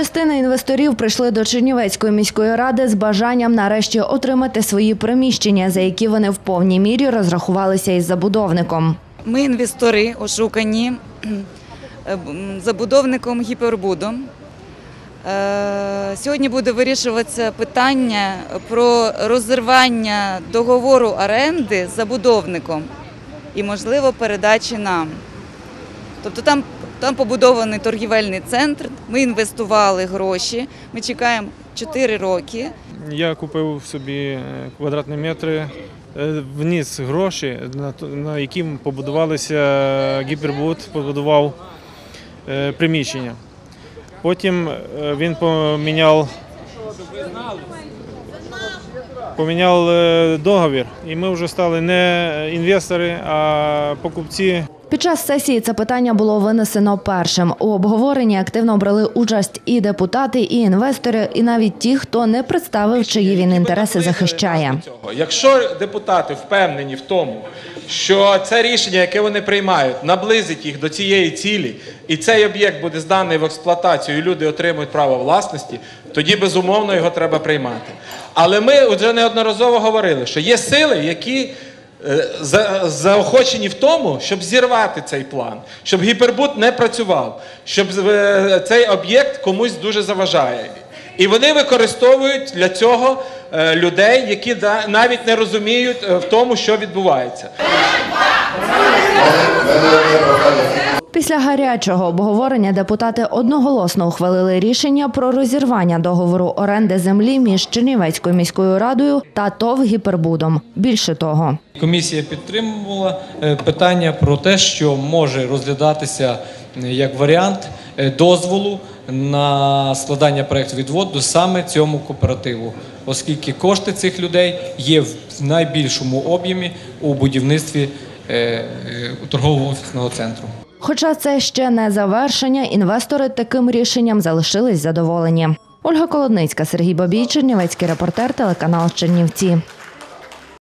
Частина інвесторів прийшли до Чернівецької міської ради з бажанням нарешті отримати свої приміщення, за які вони в повній мірі розрахувалися із забудовником. Ми інвестори ошукані е, забудовником гіпербудом. Е, Сьогодні буде вирішуватися питання про розірвання договору оренди з забудовником і, можливо, передачі нам. Тобто там, там побудований торгівельний центр, ми інвестували гроші, ми чекаємо 4 роки. Я купив собі е, квадратні метри, е, вніс гроші, на, яким побудувалися гіпербуд, побудував е, приміщення. Потім е, він поміняв, поміняв е, договір, і ми вже стали не інвестори, а покупці. Під час сесії це питання було винесено першим. У обговоренні активно брали участь і депутати, і інвестори, і навіть ті, хто не представив, чиї він інтереси захищає. Якщо депутати впевнені в тому, що це рішення, яке вони приймають, наблизить їх до цієї цілі, і цей об'єкт буде зданий в експлуатацію, і люди отримують право власності, тоді безумовно його треба приймати. Але ми вже неодноразово говорили, що є сили, які заохочені в тому, щоб зірвати цей план, щоб гіпербут не працював, щоб е, цей об'єкт комусь дуже заважає. І вони використовують для цього е, людей, які да- навіть не розуміють е, в тому, що відбувається. Після гарячого обговорення депутати одноголосно ухвалили рішення про розірвання договору оренди землі між Чернівецькою міською радою та ТОВ «Гіпербудом». Більше того, Комісія підтримувала е, питання про те, що може розглядатися е, як варіант е, дозволу на складання проєкту відводу саме цьому кооперативу, оскільки кошти цих людей є в найбільшому об'ємі у будівництві е, торгово-офісного центру. Хоча це ще не завершення, інвестори таким рішенням залишились задоволені. Ольга Колодницька, Сергій Бабій, Чернівецький репортер, телеканал Чернівці.